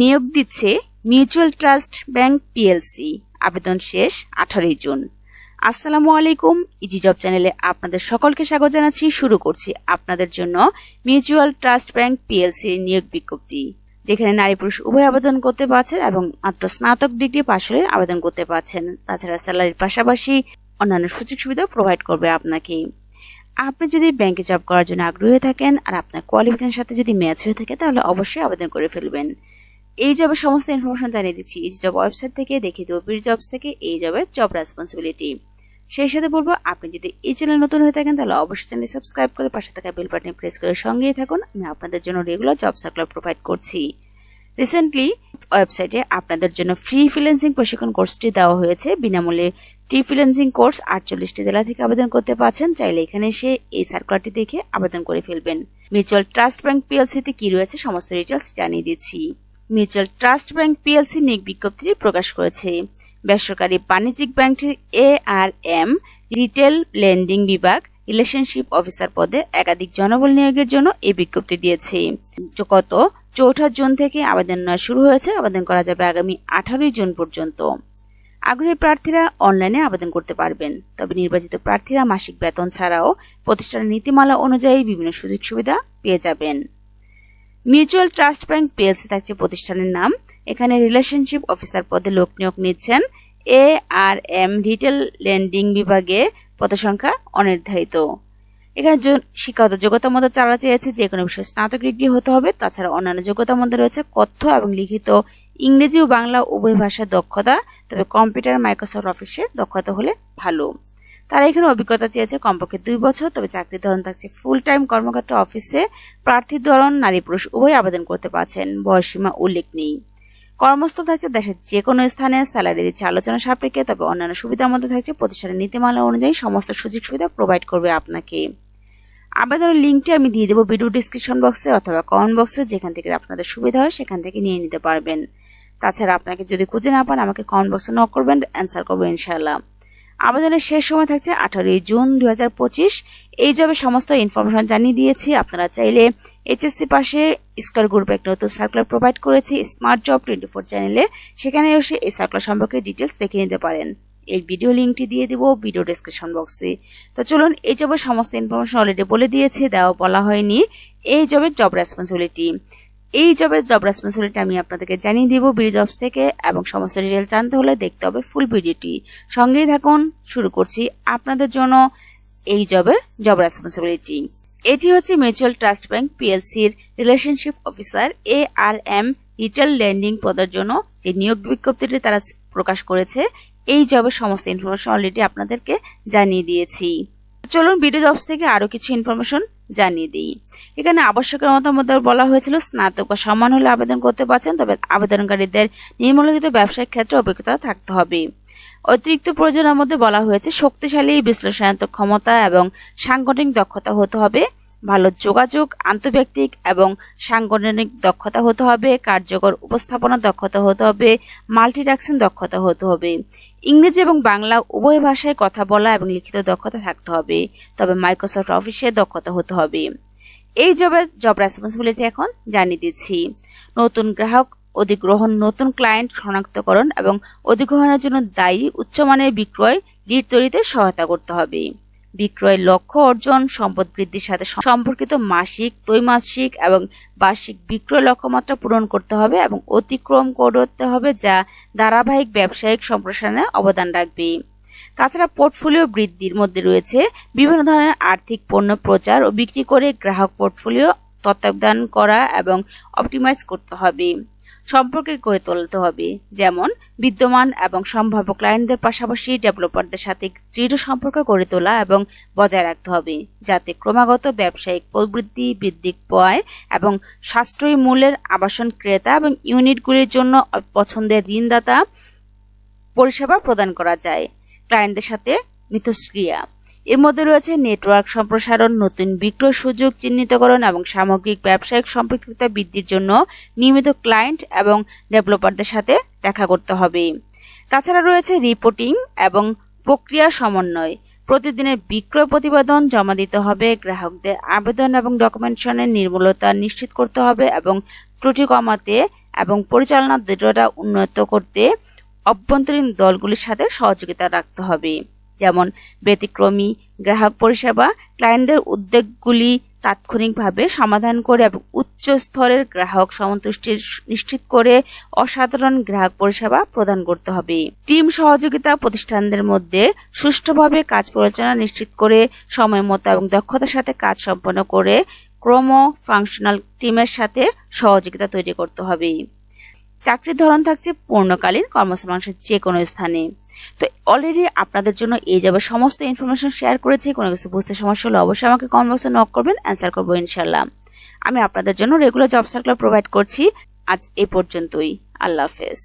নিয়োগ দিচ্ছে mutual trust bank PLC. আবেদন শেষ আঠারোই জুন। আসসালামু আলাইকুম। ইজি জব চ্যানেলে আপনাদের সকলকে স্বাগত জানাচ্ছি। শুরু করছি আপনাদের জন্য মিউচুয়াল ট্রাস্ট ব্যাংক পিএলসি নিয়োগ বিজ্ঞপ্তি, যেখানে নারী পুরুষ উভয় আবেদন করতে পারছেন এবং মাত্র স্নাতক ডিগ্রি পাশ হলে আবেদন করতে পারছেন। তাছাড়া স্যালারির পাশাপাশি অন্যান্য সুযোগ সুবিধা প্রোভাইড করবে আপনাকে। আপনি যদি ব্যাংকে জব করার জন্য আগ্রহী থাকেন আর আপনার কোয়ালিফিকেশনের সাথে যদি ম্যাচ হয়ে থাকে, তাহলে অবশ্যই আবেদন করে ফেলবেন। এই জবের সমস্ত ইনফরমেশন জানিয়ে দিচ্ছি। এই জব ওয়েবসাইট থেকে দেখে দেবো বির জবস থেকে, এই জবের জব রেসপন্সিবিলিটি সেই সাথে বলব, আপনি যদি এই চ্যানেল নতুন হয়ে থাকেন, তাহলে অবশ্যই চ্যানেল সাবস্ক্রাইব করে পাশে থাকা বেল বাটনে প্রেস করে সঙ্গেই থাকুন। আমি আপনাদের জন্য রেগুলার জব সার্কুলার প্রোভাইড করছি। রিসেন্টলি ওয়েবসাইটে আপনাদের জন্য ফ্রি ফ্রিল্যান্সিং প্রশিক্ষণ কোর্সটি দেওয়া হয়েছে। বিনামূল্যে ফ্রি ফ্রিল্যান্সিং কোর্স আটচল্লিশটি জেলা থেকে আবেদন করতে পারছেন। চাইলে এখানে এসে এই সার্কুলারটি দেখে আবেদন করে ফেলবেন। মিউচুয়াল ট্রাস্ট ব্যাংক পিএলসিতে কি রয়েছে, সমস্ত ডিটেলস জানিয়ে দিচ্ছি। মিউচুয়াল ট্রাস্ট ব্যাংক পিএলসি নিয়োগ বিজ্ঞপ্তিটি প্রকাশ করেছে। বেসরকারি বাণিজ্যিক ব্যাংকটির A R M, retail lending বিভাগ, রিলেশনশিপ অফিসার পদে একাধিক জনবল নিয়োগের জন্য এই বিজ্ঞপ্তি দিয়েছে। গত চৌঠা জুন থেকে আবেদন নেওয়া শুরু হয়েছে। আবেদন করা যাবে আগামী আঠারোই জুন পর্যন্ত। আগ্রহী প্রার্থীরা অনলাইনে আবেদন করতে পারবেন। তবে নির্বাচিত প্রার্থীরা মাসিক বেতন ছাড়াও প্রতিষ্ঠানের নীতিমালা অনুযায়ী বিভিন্ন সুযোগ সুবিধা পেয়ে যাবেন। মিউচুয়াল ট্রাস্ট ব্যাংক পিএলসি থাকছে প্রতিষ্ঠানের নাম। এখানে রিলেশনশিপ অফিসার পদে লোক নিয়োগ নিচ্ছেন। A R M retail lending বিভাগে পদসংখ্যা অনির্ধারিত। এখানে শিক্ষাগত যোগ্যতার মধ্যে চালা চেয়েছে যে কোনো বিষয়ে স্নাতক ডিগ্রি হতে হবে। তাছাড়া অন্যান্য যোগ্যতার মধ্যে রয়েছে কথ্য এবং লিখিত ইংরেজি ও বাংলা উভয় ভাষার দক্ষতা। তবে কম্পিউটার মাইক্রোসফট অফিসে দক্ষতা হলে ভালো। তারা এখানে অভিজ্ঞতা চেয়েছে কমপক্ষে দুই বছর, তবে চাকরির ধরন থাকছে ফুল টাইম কর্মক্ষেত্র অফিসে প্রার্থীর ধরন, নারী পুরুষ উভয় আবেদন করতে পারছেন বয়সীমা উল্লেখ নেই। কর্মস্থল থাকছে দেশের যে কোনো স্থানে, স্যালারি দিচ্ছে আলোচনা সাপেক্ষে, তবে অন্যান্য সুবিধার মধ্যে থাকছে প্রতিষ্ঠানের নীতিমালা অনুযায়ী সমস্ত সুযোগ সুবিধা প্রোভাইড করবে আপনাকে। আবেদনের লিঙ্কটি আমি দিয়ে দেবো ভিডিও ডিসক্রিপশন বক্সে অথবা কমেন্ট বক্সে যেখান থেকে আপনাদের সুবিধা হয় সেখান থেকে নিয়ে নিতে পারবেন। তাছাড়া আপনাকে যদি খুঁজে না পান, আমাকে কমেন্ট বক্সে নক করবেন অ্যান্সার করব ইনশাল্লাহ আবেদনের শেষ সময় থাকছে আঠারোই জুন দু হাজার পঁচিশ। এই জবে সমস্ত ইনফরমেশন জানিয়ে দিয়েছি। আপনারা চাইলে এইচএসসি পাশে স্কোয়ার গ্রুপে একটা নতুন সার্কুলার প্রোভাইড করেছি স্মার্ট জব টোয়েন্টি ফোর চ্যানেলে সেখানে এসে এই সার্কুলার সম্পর্কে ডিটেলস দেখে নিতে পারেন। এই ভিডিও লিঙ্কটি দিয়ে দেবো ভিডিও ডেসক্রিপশন বক্সে তো চলুন, এই জবের সমস্ত ইনফরমেশন অলরেডি বলে দিয়েছি, দেওয়া বলা হয়নি। এই জবের জব রেসপন্সিবিলিটি এই জবের জব রেসপন্সিবিলিটি আমি আপনাদেরকে জানিয়ে দিব বিডি জবস থেকে এবং সমস্ত ডিটেল জানতে হলে দেখতে হবে ফুল ভিডিওটি সঙ্গেই থাকুন, শুরু করছি আপনাদের জন্য এই জবের জব রেসপন্সিবিলিটি এটি হচ্ছে mutual trust bank পিএলসির relationship officer A R M retail lending পদের জন্য যে নিয়োগ বিজ্ঞপ্তিটি তারা প্রকাশ করেছে। এই জবের সমস্ত ইনফরমেশন অলরেডি আপনাদেরকে জানিয়ে দিয়েছি। চলুন বিডি জবস থেকে আরও কিছু ইনফরমেশন জানিয়ে দিই। এখানে আবশ্যকের মতো মধ্যে বলা হয়েছিল, স্নাতক ও সমান হলে আবেদন করতে পারছেন, তবে আবেদনকারীদের নিম্নলিখিত ব্যবসায়িক ক্ষেত্রে অভিজ্ঞতা থাকতে হবে। অতিরিক্ত প্রয়োজনের মধ্যে বলা হয়েছে, শক্তিশালী, বিশ্লেষণাত্মক ক্ষমতা এবং সাংগঠনিক দক্ষতা হতে হবে। ভালো যোগাযোগ আন্তর্ব্যক্তিক এবং সাংগঠনিক দক্ষতা হতে হবে, কার্যকর উপস্থাপনা দক্ষতা হতে হবে মাল্টিটাস্কিং দক্ষতা হতে হবে। ইংরেজি এবং বাংলা উভয় ভাষায় কথা বলা এবং লিখিত দক্ষতা থাকতে হবে, তবে মাইক্রোসফট অফিসে দক্ষতা হতে হবে। এই জবের জব রেসপন্সিবিলিটি এখন জানিয়ে দিচ্ছি। নতুন গ্রাহক, অধিগ্রহণ, নতুন ক্লায়েন্ট শনাক্তকরণ এবং অধিগ্রহণের জন্য দায়ী, উচ্চমানের বিক্রয় লিড তৈরিতে সহায়তা করতে হবে। বিক্রয়ের লক্ষ্য অর্জন, সম্পদ বৃদ্ধির সাথে সম্পর্কিত মাসিক, ত্রৈমাসিক এবং বার্ষিক বিক্রয় লক্ষ্যমাত্রা পূরণ করতে হবে এবং অতিক্রম করতে হবে যা ধারাবাহিক ব্যবসায়িক সম্প্রসারণে অবদান রাখবে। তাছাড়া পোর্টফোলিও বৃদ্ধির মধ্যে রয়েছে বিভিন্ন ধরনের আর্থিক পণ্য প্রচার ও বিক্রি করে গ্রাহক পোর্টফোলিও তত্ত্বাবধান করা এবং অপটিমাইজ করতে হবে। সম্পর্কে গড়ে তুলতে হবে। যেমন, বিদ্যমান এবং সম্ভাব্য ক্লায়েন্টদের পাশাপাশি ডেভেলপারদের সাথে দৃঢ় সম্পর্ক গড়ে তোলা এবং বজায় রাখতে হবে, যাতে ক্রমাগত ব্যবসায়িক প্রবৃদ্ধি বৃদ্ধি পায় এবং সাশ্রয়ী মূল্যের আবাসন ক্রেতা এবং ইউনিটগুলির জন্য পছন্দের ঋণদাতা পরিষেবা প্রদান করা যায়। ক্লায়েন্টদের সাথে মিথস্ক্রিয়া। এর মধ্যে রয়েছে নেটওয়ার্ক সম্প্রসারণ, নতুন বিক্রয় সুযোগ চিহ্নিতকরণ এবং সামগ্রিক ব্যবসায়িক সম্পৃক্ততা বৃদ্ধির জন্য নিয়মিত ক্লায়েন্ট এবং ডেভেলপারদের সাথে দেখা করতে হবে। তাছাড়া রয়েছে রিপোর্টিং এবং প্রক্রিয়া সমন্বয়। প্রতিদিনের বিক্রয় প্রতিবেদন জমা দিতে হবে, গ্রাহকদের আবেদন এবং ডকুমেন্টেশনের নির্মূলতা নিশ্চিত করতে হবে এবং ত্রুটি কমাতে এবং পরিচালনা দৃঢ়তা উন্নত করতে অভ্যন্তরীণ দলগুলির সাথে সহযোগিতা রাখতে হবে। যেমন ব্যতিক্রমী গ্রাহক পরিষেবা ক্লায়েন্টদের উদ্বেগগুলি তাৎক্ষণিকভাবে সমাধান করে এবং উচ্চ স্তরের গ্রাহক সন্তুষ্টির নিশ্চিত করে অসাধারণ গ্রাহক পরিষেবা প্রদান করতে হবে। টিম সহযোগিতা প্রতিষ্ঠানদের মধ্যে সুষ্ঠুভাবে কাজ পরিচালনা নিশ্চিত করে সময় মতো এবং দক্ষতার সাথে কাজ সম্পন্ন করে ক্রম ফাংশনাল টিমের সাথে সহযোগিতা তৈরি করতে হবে। চাকরির ধরন থাকছে পূর্ণকালীন কর্মসংস্থানের যে কোনো স্থানে। তো অলরেডি আপনাদের জন্য এই যাবে সমস্ত ইনফরমেশন শেয়ার করেছি, কোনো কিছু বুঝতে সমস্যা হলে অবশ্যই আমাকে কমেন্ট বক্সে নক করবেন অ্যান্সার করব ইনশাল্লাহ আমি আপনাদের জন্য রেগুলার জব সার্কুলার প্রোভাইড করছি। আজ এই পর্যন্তই। আল্লাহ হাফেজ।